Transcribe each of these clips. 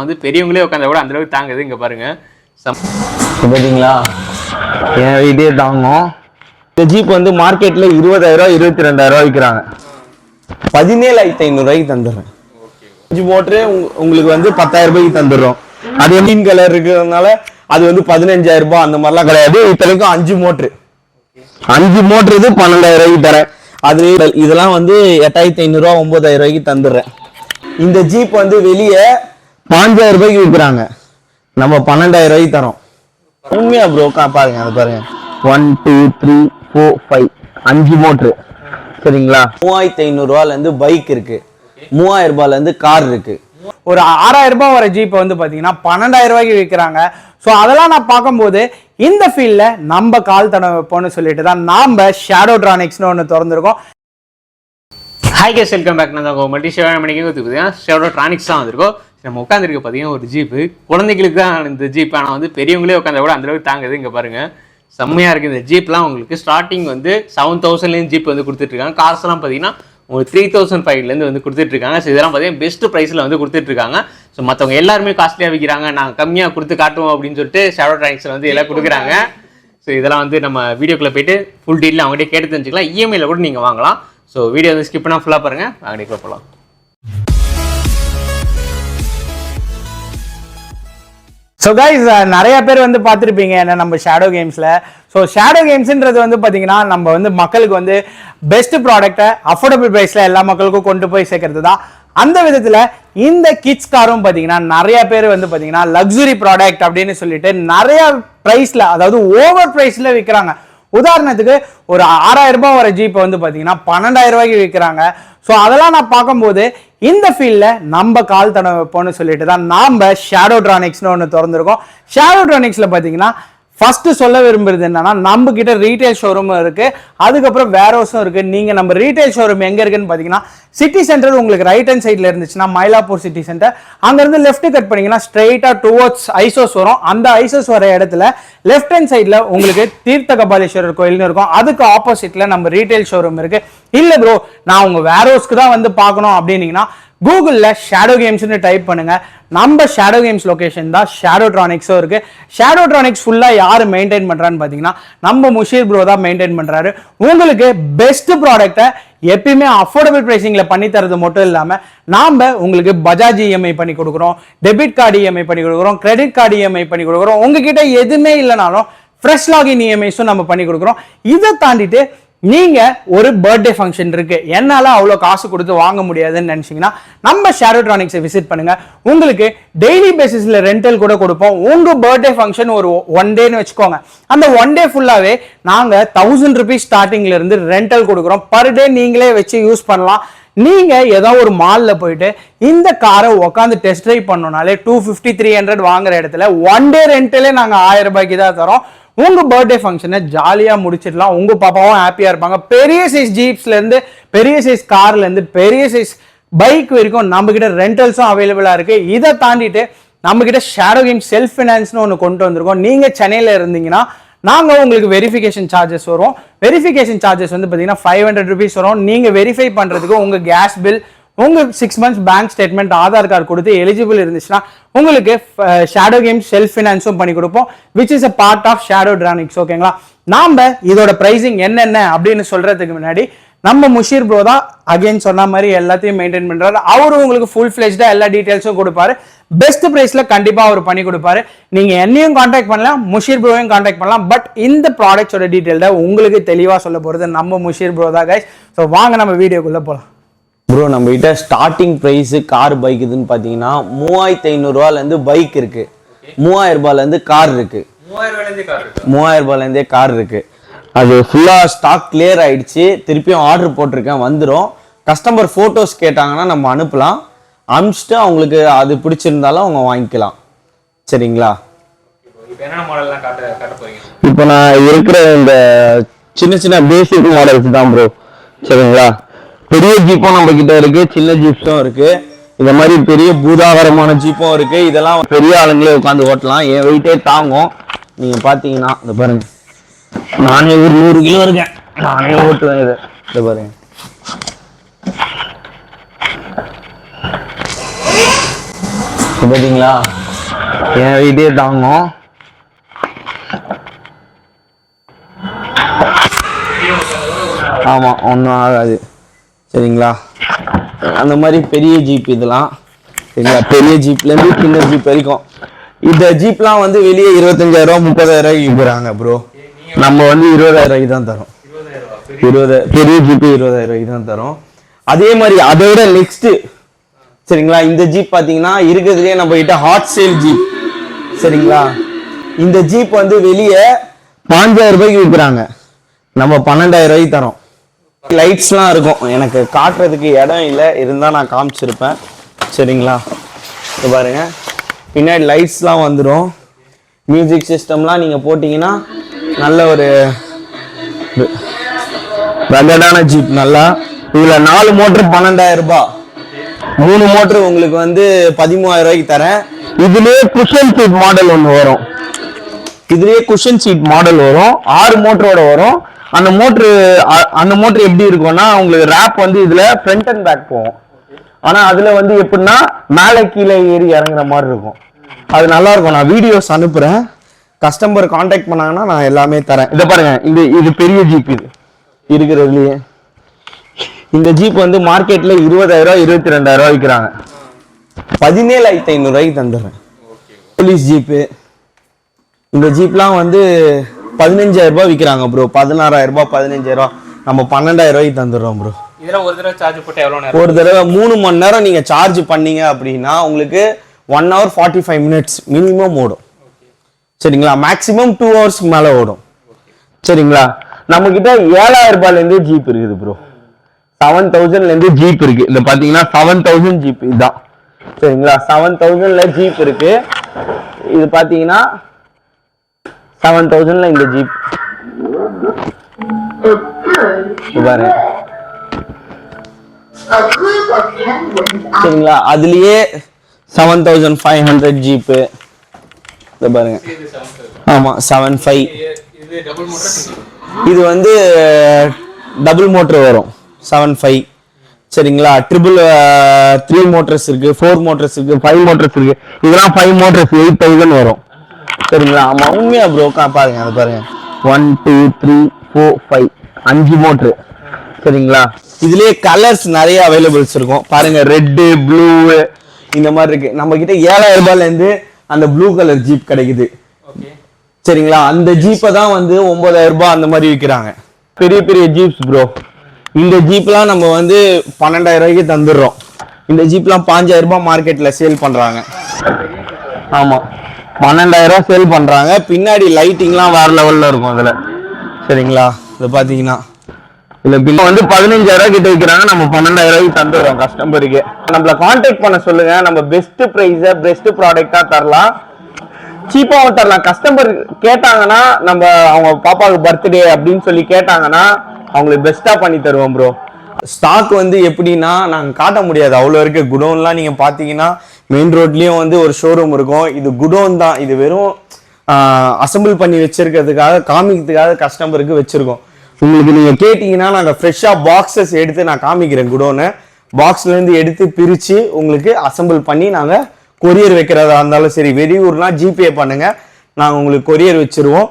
வந்து பெரியவங்களே உட்காந்தா கூட அந்த அளவுக்கு தாங்குது இங்கே பாருங்க. பார்த்தீங்களா என் வெயிட்டே தாங்கும். இந்த ஜீப் வந்து மார்க்கெட்டில் இருபதாயிரம் இருபத்தி ரெண்டாயிரம் விற்கிறாங்க பதினேழாயிரத்தி ஐநூறுரூவாய்க்கு தந்துடுறேன். அஞ்சு மோட்ரு உங்களுக்கு வந்து பத்தாயிரம் ரூபாய்க்கு தந்துடுறோம். அது மீன் கலர் இருக்கிறதுனால அது வந்து பதினஞ்சாயிரம் ரூபாய் அந்த மாதிரிலாம் கிடையாது. இத்தனைக்கும் அஞ்சு மோட்ரு. அஞ்சு மோட்ரு இது பன்னெண்டாயிரம் ரூபாய்க்கு தரேன். அது இதெல்லாம் வந்து எட்டாயிரத்தி ஐநூறுரூவா ஒன்பதாயிரம் ரூபாய்க்கு தந்துடுறேன். இந்த ஜீப் வந்து வெளியே பாஞ்சாயிரம் ரூபாய்க்கு விற்கிறாங்க. நம்ம பன்னெண்டாயிரம் ரூபாய்க்கு தரோம். உண்மையா ப்ரோ பாருங்க அது பாருங்க. One two three four five அஞ்சு மோட்ரு சரிங்களா? மூவாயிரத்தி ஐநூறுரூவால இருந்து பைக் இருக்கு. மூவாயிரம் ரூபாயில இருந்து கார் இருக்கு. ஒரு ஆறாயிரம் ரூபாய் வர ஜீப் வந்து பாத்தீங்கன்னா பன்னெண்டாயிரம் ரூபாய்க்கு விற்கிறாங்க. ஸோ அதெல்லாம் நான் பார்க்கும்போது இந்த ஃபீல்ட்ல நம்ம கால் தடம் வைப்போம்னு சொல்லிட்டு தான் நாம ஷேடோ ட்ரானிக்ஸ்னு ஒன்று திறந்திருக்கோம். ஹாய் கேஸ் வெல்கம் பேக் நான் உங்கள் மல்டி ஷேவ் மணிக்கு பார்த்தீங்கன்னா ஷேவோ ட்ரானிக்ஸ் தான் வந்திருக்கோம். நம்ம உட்காந்துருக்க பார்த்தீங்கன்னா ஒரு ஜீப்பு குழந்தைகளுக்கு தான் இந்த ஜீப் ஆனால் வந்து பெரியவங்களே உட்காந்தா கூட அந்தளவுக்கு தாங்குது. இங்கே பாருங்கள் செம்மையாக இருக்குது இந்த ஜீப்லாம் உங்களுக்கு. ஸ்டார்டிங் வந்து செவன் தௌசண்ட்லேருந்து ஜீப் வந்து கொடுத்துட்ருக்காங்க. காசுலாம் பார்த்தீங்கன்னா உங்களுக்கு த்ரீ தௌசண்ட் ஃபைவ்லேருந்து வந்து கொடுத்துட்ருக்காங்க. ஸோ இதெல்லாம் பார்த்தீங்கன்னா பெஸ்ட் ப்ரைஸில் வந்து கொடுத்துட்ருக்காங்க. ஸோ மற்றவங்க எல்லாருமே காஸ்ட்லியாக விற்கிறாங்க நாங்கள் கம்மியாக கொடுத்து காட்டுவோம் அப்படின்னு சொல்லிட்டு ஷேடோ ட்ராயிங்ஸில் வந்து எல்லாம் கொடுக்குறாங்க. ஸோ இதெல்லாம் வந்து நம்ம வீடியோக்குள்ளே போயிட்டு ஃபுல் டீட்டெயில் அவங்ககிட்ட கேட்டு தெரிஞ்சுக்கலாம். இஎம்ஐயில் கூட நீங்கள் வாங்கலாம். ஸோ வீடியோ வந்து ஸ்கிப் பண்ணால் ஃபுல்லாக பாருங்கள் அவங்ககிட்ட போகலாம் ஸோ கைஸ் நிறைய பேர் வந்து பார்த்துருப்பீங்க என்ன நம்ம ஷேடோ கேம்ஸில் ஸோ ஷேடோ கேம்ஸுன்றது வந்து பார்த்தீங்கன்னா நம்ம வந்து மக்களுக்கு வந்து பெஸ்ட் ப்ராடக்ட்டை அஃபோர்டபுள் ப்ரைஸில் எல்லா மக்களுக்கும் கொண்டு போய் சேர்க்கறது தான் அந்த விதத்தில் இந்த கிட்ஸ் காரும் பார்த்தீங்கன்னா நிறைய பேர் வந்து பார்த்தீங்கன்னா லக்ஸுரி ப்ராடக்ட் அப்படின்னு சொல்லிட்டு நிறைய ப்ரைஸில் அதாவது ஓவர் ப்ரைஸில் விற்கிறாங்க உதாரணத்துக்கு ஒரு ஆறாயிரம் ரூபாய் வர ஜீப்பை வந்து பார்த்தீங்கன்னா பன்னெண்டாயிரம் ரூபாய்க்கு விற்கிறாங்க ஸோ அதெல்லாம் நான் பார்க்கும்போது இந்த ஃபீல்டில் நம்ம கால் தடம் வைப்போம்னு சொல்லிட்டு தான் நாம் ஷேடோ ட்ரானிக்ஸ்னு ஒன்று திறந்திருக்கோம். ஷேடோ ட்ரானிக்ஸில் பார்த்தீங்கன்னா ஃபர்ஸ்ட் சொல்ல விரும்புறது என்னன்னா நம்ம கிட்ட ரீட்டைல் ஷோரூம் இருக்கு. அதுக்கப்புறம் வேர் ஹவுஸும் இருக்கு. நீங்க நம்ம ரீட்டைல் ஷோரூம் எங்க இருக்குன்னு பாத்தீங்கன்னா சிட்டி சென்டர் உங்களுக்கு ரைட் ஹேண்ட் சைட்ல இருந்துச்சுன்னா மயிலாப்பூர் சிட்டி சென்டர் அங்கிருந்து லெஃப்ட் கட் பண்ணீங்கன்னா ஸ்ட்ரைட்டா டுவோர்ட்ஸ் ஐசோஸ் வரும். அந்த ஐசோஸ் வர இடத்துல லெஃப்ட் ஹேண்ட் சைட்ல உங்களுக்கு தீர்த்த கபாலீஸ்வரர் கோயில்னு இருக்கும். அதுக்கு ஆப்போசிட்ல நம்ம ரீட்டைல் ஷோரூம் இருக்கு. இல்ல ப்ரோ நான் உங்க வேர் ஹவுஸ்க்கு தான் வந்து பார்க்கணும் அப்படின்னீங்கன்னா கூகுளில் ஷேடோ கேம்ஸ்னு டைப் பண்ணுங்கள் நம்ம ஷேடோ கேம்ஸ் லொகேஷன் தான் ஷேடோ ட்ரானிக்ஸும் இருக்குது ஷேடோ ட்ரானிக்ஸ் ஃபுல்லாக யார் மெயின்டைன் பண்ணுறான்னு பார்த்தீங்கன்னா நம்ம முஷீர் ப்ரோ தான் மெயின்டைன் பண்ணுறாரு உங்களுக்கு பெஸ்ட் ப்ராடக்டை எப்பயுமே அஃபோர்டபுள் ப்ரைஸிங்கில் பண்ணி தரது மட்டும் இல்லாமல் நாம் உங்களுக்கு பஜாஜ் இஎம்ஐ பண்ணி கொடுக்குறோம் டெபிட் கார்டு இஎம்ஐ பண்ணி கொடுக்குறோம் கிரெடிட் கார்டு இஎம்ஐ பண்ணி கொடுக்குறோம். உங்ககிட்ட எதுவுமே இல்லைனாலும் ஃப்ரெஷ் லாகின் இஎம்ஐஸும் நம்ம பண்ணி கொடுக்குறோம். இதை தாண்டிட்டு நீங்க ஒரு பர்த்டே ஃபங்க்ஷன் இருக்கு. என்னால அவ்வளோ காசு கொடுத்து வாங்க முடியாதுன்னு நினைச்சீங்கன்னா நம்ம ஷேரோட்ரானிக்ஸை விசிட் பண்ணுங்க. உங்களுக்கு டெய்லி பேசிஸ்ல ரெண்டல் கூட கொடுப்போம். உங்க பர்த்டே ஃபங்க்ஷன் ஒரு ஒன் டேன்னு வச்சுக்கோங்க. அந்த ஒன் டே ஃபுல்லாவே நாங்க தௌசண்ட் ருபீஸ் ஸ்டார்டிங்ல இருந்து ரெண்டல் கொடுக்குறோம். பர் டே நீங்களே வச்சு யூஸ் பண்ணலாம். நீங்க ஏதோ ஒரு மால்ல போயிட்டு இந்த காரை உட்காந்து டெஸ்ட் ட்ரைவ் பண்ணோம்னாலே டூ ஃபிஃப்டி த்ரீ ஹண்ட்ரட் வாங்குற இடத்துல ஒன் டே ரெண்டலே நாங்கள் ஆயிரம் ரூபாய்க்கு தான் தரோம். உங்கள் பர்த்டே ஃபங்க்ஷனை ஜாலியாக முடிச்சிடலாம். உங்கள் பாப்பாவும் ஹாப்பியாக இருப்பாங்க. பெரிய சைஸ் ஜீப்ஸ்லேருந்து பெரிய சைஸ் கார்லேருந்து பெரிய சைஸ் பைக் வரைக்கும் நம்மக்கிட்ட ரெண்டல்ஸும் அவைலபிளாக இருக்குது இதை தாண்டிட்டு நம்மக்கிட்ட கிட்ட ஷேடோ கேம் செல்ஃப் ஃபினான்ஸ்னு ஒன்று கொண்டு வந்திருக்கோம். நீங்கள் சென்னையில் இருந்தீங்கன்னா நாங்கள் உங்களுக்கு வெரிஃபிகேஷன் சார்ஜஸ் வரும். வெரிஃபிகேஷன் சார்ஜஸ் வந்து பார்த்தீங்கன்னா ஃபைவ் ஹண்ட்ரட் ருபீஸ் வரும். நீங்கள் வெரிஃபை பண்ணுறதுக்கு உங்கள் கேஸ் பில் உங்கள் six months bank statement Aadhaar card கொடுத்து எலிஜிபிள் இருந்துச்சுன்னா உங்களுக்கு ஷேடோ கேம் செல்ஃப் ஃபினான்ஸும் பண்ணி கொடுப்போம் which is a part of Shadowtronics ஓகேங்களா நாம இதோட ப்ரைஸிங் என்னென்ன அப்படின்னு சொல்றதுக்கு முன்னாடி நம்ம முஷீர் ப்ரோ தான் அகைன் சொன்ன மாதிரி எல்லாத்தையும் மெயின்டைன் பண்ணுறாரு அவரும் உங்களுக்கு ஃபுல் ஃபிளெஜ்டா எல்லா டீட்டெயில்ஸும் கொடுப்பாரு. பெஸ்ட் ப்ரைஸில் கண்டிப்பாக அவர் பண்ணி கொடுப்பாரு. நீங்கள் என்னையும் காண்டாக்ட் பண்ணலாம் முஷீர் ப்ரோவையும் காண்டாக்ட் பண்ணலாம். பட் இந்த ப்ராடக்ட்ஸோட டீடைல் உங்களுக்கு தெளிவாக சொல்ல போகிறது நம்ம முஷீர் ப்ரோ தான் கைஸ் ஸோ வாங்க நம்ம வீடியோக்குள்ளே போகலாம் ப்ரோ நம்ம கிட்ட ஸ்டார்டிங் ப்ரைஸ் கார் பைக் இதுன்னு பார்த்தீங்கன்னா மூவாயிரத்தி ஐநூறுரூவாலேருந்து பைக் இருக்கு. மூவாயிரம் ரூபாயிலேருந்து கார் இருக்கு. மூவாயிரம் ரூபாயிலேருந்தே கார் இருக்கு. அது ஃபுல்லாக ஸ்டாக் கிளியர் ஆயிடுச்சு. திருப்பியும் ஆர்டர் போட்டிருக்கேன் வந்துடும் கஸ்டமர் ஃபோட்டோஸ் கேட்டாங்கன்னா நம்ம அனுப்பலாம். அனுப்பிச்சிட்டு அவங்களுக்கு அது பிடிச்சிருந்தாலும் அவங்க வாங்கிக்கலாம். சரிங்களா? இப்போ என்னென்ன மாடல்லாம் காட்ட காட்ட போறீங்க? இப்போ நான் இருக்கிற இந்த சின்ன சின்ன பேசிக் மாடல்ஸ் தான் ப்ரோ சரிங்களா? பெரிய ஜீப்பும் நம்ம கிட்ட இருக்கு சின்ன ஜீப்ஸும் இருக்கு. இந்த மாதிரி பெரிய பூதாகரமான ஜீப்பும் இருக்கு. இதெல்லாம் பெரிய ஆளுங்களே உட்காந்து ஓட்டலாம். என் வெயிட்டே தாங்கும். நீங்க பாத்தீங்கன்னா இந்த பாருங்க. நானே ஒரு நூறு கிலோ இருக்கேன். நானே ஓட்டுவேன் இதை. இந்த பாருங்க. பார்த்தீங்களா என் வெயிட்டே தாங்கும். ஆமாம் ஒன்றும் ஆகாது. சரிங்களா? அந்த மாதிரி பெரிய ஜீப் இதெல்லாம். சரிங்களா? பெரிய ஜீப்லேருந்து சின்ன ஜீப் வரைக்கும். இந்த ஜீப்லாம் வந்து வெளியே இருபத்தஞ்சாயிரம் முப்பதாயிரம் ரூபாய்க்கு விற்கிறாங்க ப்ரோ நம்ம வந்து இருபதாயிரம் ரூபாய்க்கு தான் தரோம். இருபது பெரிய ஜீப்பு இருபதாயிரம் ரூபாய்க்கு தான் தரோம். அதே மாதிரி அதை விட நெக்ஸ்ட்டு சரிங்களா? இந்த ஜீப் பார்த்தீங்கன்னா இருக்கிறதுலே நம்ம கிட்ட ஹாட் சேல் ஜீப் சரிங்களா? இந்த ஜீப் வந்து வெளியே பாஞ்சாயிரம் ரூபாய்க்கு விற்கிறாங்க. நம்ம பன்னெண்டாயிரம் ரூபாய்க்கு தரோம். லைட்ஸ்லாம் இருக்கும். எனக்கு காட்டுறதுக்கு இடம் இல்லை. இருந்தால் நான் காமிச்சிருப்பேன். சரிங்களா? இப்போ பாருங்க. பின்னாடி லைட்ஸ்லாம் வந்துடும் மியூசிக் சிஸ்டம்லாம் நீங்கள் போட்டிங்கன்னா நல்ல ஒரு ரகடான ஜீப் நல்லா. இதில் நாலு மோட்ரு பன்னெண்டாயிரம் ரூபாய். மூணு மோட்ரு உங்களுக்கு வந்து பதிமூவாயிரம் ரூபாய்க்கு தரேன். இதுலேயே குஷன் சீட் மாடல் ஒன்று வரும். இதுலேயே குஷன் சீட் மாடல் வரும். ஆறு மோட்டரோட வரும். அந்த மோட்ரு அந்த மோட்ரு எப்படி இருக்கும்னா உங்களுக்கு ரேப் வந்து இதுல ஃப்ரண்ட் அண்ட் பேக் போகும். ஆனா அதுல வந்து எப்படின்னா மேலே கீழே ஏறி இறங்குற மாதிரி இருக்கும். அது நல்லா இருக்கும். நான் வீடியோஸ் அனுப்புறேன். கஸ்டமர் காண்டாக்ட் பண்ணாங்கன்னா நான் எல்லாமே தரேன். இதை பாருங்க. இது இது பெரிய ஜீப் இது. இருக்கிறதுலயே. இந்த ஜீப் வந்து மார்க்கெட்ல இருபதாயிரம் இருபத்தி ரெண்டாயிரம் ரூபாய் விற்கிறாங்க. பதினேழாயிரத்தி ஐநூறு ரூபாய்க்கு தந்துடுறேன். போலீஸ் ஜீப்பு இந்த ஜீப்லாம் வந்து பதினஞ்சாயிரம் ரூபாய் விற்கிறாங்க ப்ரோ பதினாறாயிரம் ரூபாய் பதினஞ்சாயிரம் ரூபாய். நம்ம பன்னெண்டாயிரம் ரூபாய்க்கு தந்துடுறோம் ப்ரோ இதெல்லாம் ஒரு தடவை சார்ஜ் போட்டு எவ்வளோ நேரம்? ஒரு தடவை மூணு மணி நேரம் நீங்க சார்ஜ் பண்ணீங்க அப்படின்னா உங்களுக்கு one hour forty five minutes minimum ஓடும். சரிங்களா? மேக்ஸிமம் டூ ஹவர்ஸ்க்கு மேல ஓடும். சரிங்களா? நம்ம கிட்ட ஏழாயிரம் ரூபாயில இருந்து ஜீப் இருக்குது ப்ரோ செவன் தௌசண்ட்ல இருந்து ஜீப் இருக்கு. இந்த பாத்தீங்கன்னா செவன் தௌசண்ட் ஜீப் இதுதான். சரிங்களா? செவன் தௌசண்ட்ல ஜீப் இருக்கு. இது பாத்தீங்கன்னா செவன் தௌசண்ட்ல இந்த ஜீப் பாருங்க சரிங்களா? அதுலயே seven thousand five hundred jeep இதை பாருங்க. ஆமா செவன் ஃபைவ் இது இது வந்து டபுள் மோட்டர் வரும். செவன் ஃபைவ் சரிங்களா? ட்ரிபிள் த்ரீ மோட்டர்ஸ் இருக்கு ஃபோர் மோட்டர்ஸ் இருக்கு ஃபைவ் மோட்டர்ஸ் இருக்கு. இதெல்லாம் ஃபைவ் மோட்டர்ஸ் எயிட் தௌசண்ட் வரும். சரிங்களா? ஆமா உண்மையா ப்ரோ பாருங்க அது பாருங்க. One two three four five அஞ்சு மோட்ரு சரிங்களா? இதுலயே கலர்ஸ் நிறைய அவைலபிள்ஸ் இருக்கும். பாருங்க ரெட்டு ப்ளூ இந்த மாதிரி இருக்கு. நம்ம கிட்ட ஏழாயிரம் ரூபாயில இருந்து அந்த ப்ளூ கலர் ஜீப் கிடைக்குது. சரிங்களா? அந்த ஜீப்பை தான் வந்து ஒன்பதாயிரம் ரூபாய் அந்த மாதிரி விற்கிறாங்க பெரிய பெரிய ஜீப்ஸ் ப்ரோ இந்த ஜீப்லாம் நம்ம வந்து பன்னெண்டாயிரம் ரூபாய்க்கு தந்துடுறோம். இந்த ஜீப்லாம் பாஞ்சாயிரம் ரூபாய் மார்க்கெட்ல சேல் பண்றாங்க. ஆமா. பன்னெண்டாயிரம் ரூபா சேல் பண்றாங்க. பின்னாடி லைட்டிங்லாம் வேற லெவல்ல இருக்கும் அதுல சரிங்களா? இது பாத்தீங்கன்னா. இல்ல பில் வந்து பதினஞ்சாயிரம் கிட்ட விற்கிறாங்க நம்ம பன்னெண்டாயிரம் ரூபாய்க்கு தந்துடுறோம் கஸ்டமருக்கு நம்மள காண்டாக்ட் பண்ண சொல்லுங்க. நம்ம பெஸ்ட் ப்ரைஸை பெஸ்ட் ப்ராடக்டா தரலாம். சீப்பாகவும் தரலாம். கஸ்டமர் கேட்டாங்கன்னா நம்ம அவங்க பாப்பாவுக்கு பர்த்டே அப்படின்னு சொல்லி கேட்டாங்கன்னா அவங்களுக்கு பெஸ்டா பண்ணி தருவோம் ப்ரோ ஸ்டாக் வந்து எப்படின்னா நாங்கள் காட்ட முடியாது. அவ்வளோ இருக்க குடோன்லாம் நீங்கள் பார்த்தீங்கன்னா மெயின் ரோட்லேயும் வந்து ஒரு ஷோரூம் இருக்கும். இது குடோன் தான். இது வெறும் அசெம்பிள் பண்ணி வச்சிருக்கிறதுக்காக காமிக்கிறதுக்காக கஸ்டமருக்கு வச்சுருக்கோம். உங்களுக்கு நீங்கள் கேட்டிங்கன்னா நாங்கள் ஃப்ரெஷ்ஷாக பாக்ஸஸ் எடுத்து நான் காமிக்கிறேன் குடோனை. பாக்ஸ்லேருந்து எடுத்து பிரித்து உங்களுக்கு அசெம்பிள் பண்ணி நாங்கள் கொரியர் வைக்கிறதா இருந்தாலும் சரி வெளியூர்னா ஜிபே பண்ணுங்கள் நாங்கள் உங்களுக்கு கொரியர் வச்சுருவோம்.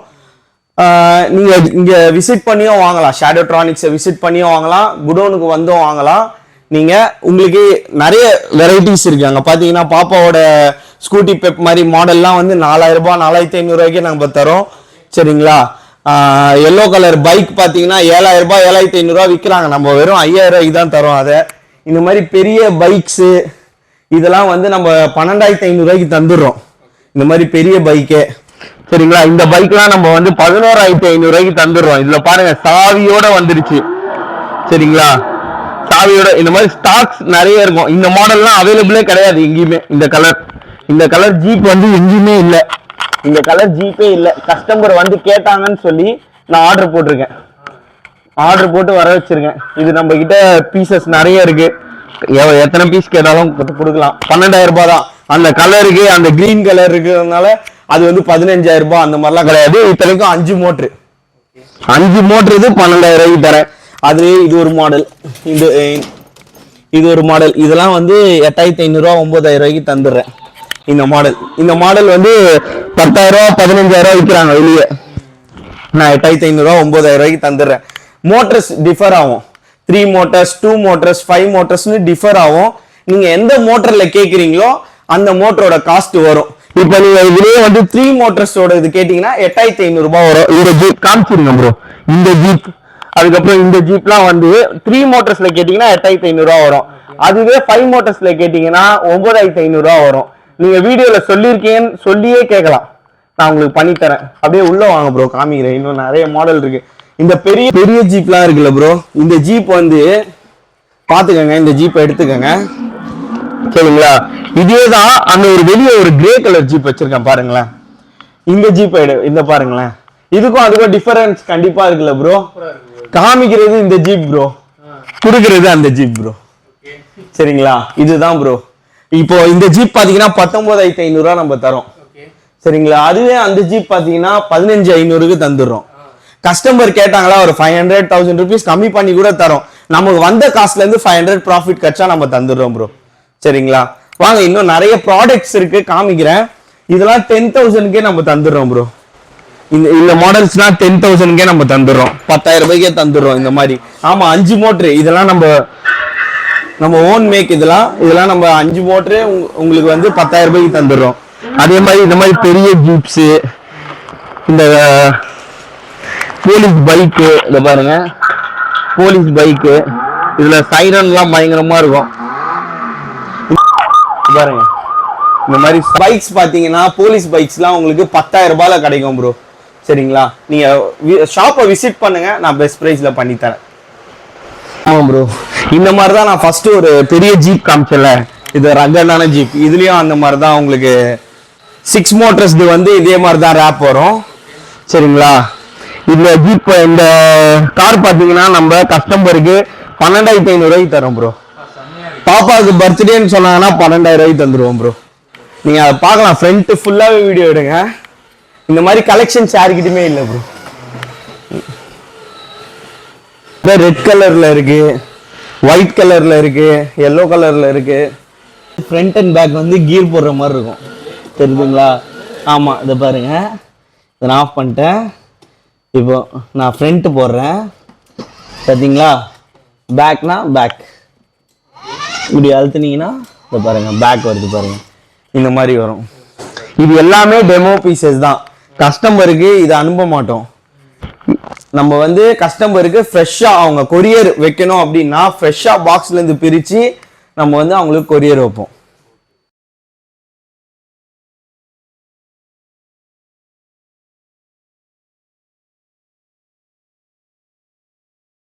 நீங்கள் இங்கே விசிட் பண்ணியும் வாங்கலாம். ஷேடோட்ரானிக்ஸை விசிட் பண்ணியும் வாங்கலாம். குடோனுக்கு வந்தும் வாங்கலாம். நீங்க உங்களுக்கு நிறைய வெரைட்டிஸ் இருக்கு. அங்க பாத்தீங்கன்னா பாப்பாவோட ஸ்கூட்டி பெப் மாதிரி மாடல்லாம் வந்து நாலாயிரம் ரூபாய் நாலாயிரத்தி ஐநூறு ரூபாய்க்கு நம்ம தரோம். சரிங்களா? எல்லோ கலர் பைக் பார்த்தீங்கன்னா ஏழாயிரம் ரூபாய் ஏழாயிரத்தி ஐநூறுரூவா விற்கிறாங்க நம்ம வெறும் ஐயாயிரம் ரூபாய்க்கு தான் தரோம் அதை. இந்த மாதிரி பெரிய பைக்ஸு இதெல்லாம் வந்து நம்ம பன்னெண்டாயிரத்தி ஐநூறுரூவாய்க்கு தந்துடுறோம். இந்த மாதிரி பெரிய பைக்கு சரிங்களா? இந்த பைக்லாம் நம்ம வந்து பதினோராயிரத்தி ஐநூறுரூவாய்க்கு தந்துடுறோம். இதில் பாருங்கள் சாவியோட வந்துருச்சு. சரிங்களா? சாவியோட இந்த மாதிரி ஸ்டாக்ஸ் நிறைய இருக்கும். இந்த மாடல்லாம் அவைலபிளே கிடையாது எங்கேயுமே. இந்த கலர் இந்த கலர் ஜீப் வந்து எங்கேயுமே இல்லை. இந்த கலர் ஜீப்பே இல்லை. கஸ்டமர் வந்து கேட்டாங்கன்னு சொல்லி நான் ஆர்டர் போட்டிருக்கேன். ஆர்டர் போட்டு வர வச்சிருக்கேன். இது நம்ம கிட்ட பீசஸ் நிறைய இருக்கு. எத்தனை பீஸ் கேட்டாலும் கொடுத்து கொடுக்கலாம். பன்னெண்டாயிரம் ரூபாய் தான். அந்த கலருக்கு அந்த கிரீன் கலர் இருக்கிறதுனால அது வந்து பதினஞ்சாயிரம் ரூபாய். அந்த மாதிரிலாம் கிடையாது. இத்தனைக்கும் அஞ்சு மோட்ரு அஞ்சு மோட்ரு இது பன்னெண்டாயிரம் ரூபாய்க்கு தரேன். அதுலேயே இது ஒரு மாடல் இது இது ஒரு மாடல் இதெல்லாம் வந்து எட்டாயிரத்தி ஐநூறுரூவா ஒம்பதாயிரம் ரூபாய்க்கு தந்துடுறேன். இந்த மாடல் இந்த மாடல் வந்து பத்தாயிரரூவா ரூபா விற்கிறாங்க வெளியே. நான் எட்டாயிரத்தி ஐநூறுரூவா ஒம்பதாயிரம் ரூபாய்க்கு தந்துடுறேன். மோட்டர்ஸ் டிஃபர் ஆகும். Three motors two motors five மோட்டர்ஸ்னு differ ஆகும். நீங்கள் எந்த மோட்டரில் கேட்குறீங்களோ அந்த மோட்டரோட காஸ்ட் வரும். இப்போ நீங்கள் இதுலேயே வந்து த்ரீ மோட்டர்ஸோட இது கேட்டிங்கன்னா எட்டாயிரத்தி ஐநூறுரூபா வரும். இந்த ஜீப் காமிச்சிருங்க ப்ரோ இந்த ஜீப் அதுக்கப்புறம் இந்த ஜீப்லாம் வந்து த்ரீ மோட்டர்ஸ்ல கேட்டீங்கன்னா எட்டாயிரத்தி ஐநூறுரூவா வரும். அதுவே ஃபைவ் மோட்டர்ஸ்ல கேட்டீங்கன்னா ஒன்பதாயிரத்தி ஐநூறுரூவா வரும். நீங்க வீடியோல சொல்லியிருக்கீங்கன்னு சொல்லியே கேட்கலாம். நான் உங்களுக்கு பண்ணி தரேன். அப்படியே உள்ள வாங்க ப்ரோ காமிக்கிறேன். இன்னும் நிறைய மாடல் இருக்கு. இந்த பெரிய பெரிய ஜீப்லாம் இருக்குல்ல ப்ரோ இந்த ஜீப் வந்து பாத்துக்கங்க இந்த ஜீப்பை எடுத்துக்கங்க. சரிங்களா இதே தான் அந்த ஒரு வெளியே ஒரு கிரே கலர் ஜீப் வச்சிருக்கேன் பாருங்களேன். இந்த ஜீப் எடு இந்த பாருங்களேன். இதுக்கும் அதுக்கும் டிஃபரன்ஸ் கண்டிப்பா இருக்குல்ல ப்ரோ காமிக்கிறது இந்த ஜீப் ப்ரோ கொடுக்கறது அந்த ஜீப் ப்ரோ சரிங்களா? இதுதான் ப்ரோ இப்போ இந்த ஜீப் பாத்தீங்கன்னா பத்தொன்பதாயிரத்தி ஐநூறு ரூபா நம்ம தரோம். சரிங்களா? அதுவே அந்த ஜீப் பாத்தீங்கன்னா பதினஞ்சு ஐநூறுக்கு தந்துடுறோம். கஸ்டமர் கேட்டாங்களா ஒரு ஃபைவ் ஹண்ட்ரட் தௌசண்ட் ருபீஸ் கம்மி பண்ணி கூட தரோம். நமக்கு வந்த காசுல இருந்து ஃபைவ் ஹண்ட்ரட் ப்ராஃபிட் கட்சா நம்ம தந்துடுறோம் ப்ரோ சரிங்களா? வாங்க இன்னும் நிறைய ப்ராடக்ட்ஸ் இருக்கு காமிக்கிறேன். இதெல்லாம் டென் தௌசண்ட்கே நம்ம தந்துடுறோம் ப்ரோ இந்த இந்த மாடல்ஸ்னா டென் தௌசண்ட்கே நம்ம தந்துடுறோம். பத்தாயிரம் ரூபாய்க்கே தந்துடுறோம் இந்த மாதிரி. ஆமா அஞ்சு மோட்ரு இதெல்லாம் நம்ம நம்ம ஓன் மேக் இதெல்லாம் இதெல்லாம் நம்ம அஞ்சு மோட்ரு உங்களுக்கு வந்து பத்தாயிரம் ரூபாய்க்கு தந்துடுறோம். அதே மாதிரி இந்த மாதிரி பெரிய ஜீப்ஸு இந்த போலீஸ் பைக்கு இத பாருங்க. போலீஸ் பைக்கு இதுல சைரன்லாம் பயங்கரமா இருக்கும். பாருங்க. இந்த மாதிரி பைக்ஸ் பாத்தீங்கன்னா போலீஸ் பைக்ஸ்லாம் உங்களுக்கு பத்தாயிரம் ரூபாயில கிடைக்கும் ப்ரோ சரிங்களா? நீங்கள் ஷாப்பை விசிட் பண்ணுங்கள் நான் பெஸ்ட் ப்ரைஸில் பண்ணித்தரேன் ஆமாம் ப்ரோ இந்த மாதிரி தான் நான் ஃபஸ்ட்டு ஒரு பெரிய ஜீப் காமிச்சல இது ரகடான ஜீப் இதுலேயும் அந்த மாதிரி தான் உங்களுக்கு சிக்ஸ் மோட்டர்ஸ் வந்து இதே மாதிரி தான் ரேப் வரும். சரிங்களா? இந்த ஜீப் இந்த கார் பார்த்தீங்கன்னா நம்ம கஸ்டமருக்கு பன்னெண்டாயிரத்தி ஐநூறுரூவாய்க்கு தரோம் ப்ரோ பாப்பாவுக்கு பர்த்டேன்னு சொன்னாங்கன்னா பன்னெண்டாயிரம் ரூபாய்க்கு தந்துருவோம் ப்ரோ நீங்கள் அதை பார்க்கலாம். ஃப்ரண்ட்டு ஃபுல்லாகவே வீடியோ எடுங்க. இந்த மாதிரி கலெக்ஷன்ஸ் யாருக்கிட்டுமே இல்லை ப்ரோ ரெட் கலர்ல இருக்கு ஒயிட் கலர்ல இருக்கு எல்லோ கலர்ல இருக்கு. ஃப்ரண்ட் அண்ட் பேக் வந்து கீர் போடுற மாதிரி இருக்கும். தெரியுதுங்களா ஆமா இதை பாருங்க. இதை நான் ஆஃப் பண்ணிட்டேன். இப்போ நான் ஃப்ரண்ட் போடுறேன். பார்த்தீங்களா பேக்னா பேக் இப்படி அழுத்துனீங்கன்னா இதை பாருங்க பேக் வருது பாருங்க. இந்த மாதிரி வரும். இது எல்லாமே டெமோ பீசஸ் தான். கஸ்டமருக்கு இதை அனுப்ப மாட்டோம். நம்ம வந்து கஸ்டமருக்கு ஃப்ரெஷ்ஷாக அவங்க கொரியர் வைக்கணும் அப்படின்னா ஃப்ரெஷ்ஷாக பாக்ஸ்லேருந்து பிரித்து நம்ம வந்து அவங்களுக்கு கொரியர் வைப்போம்.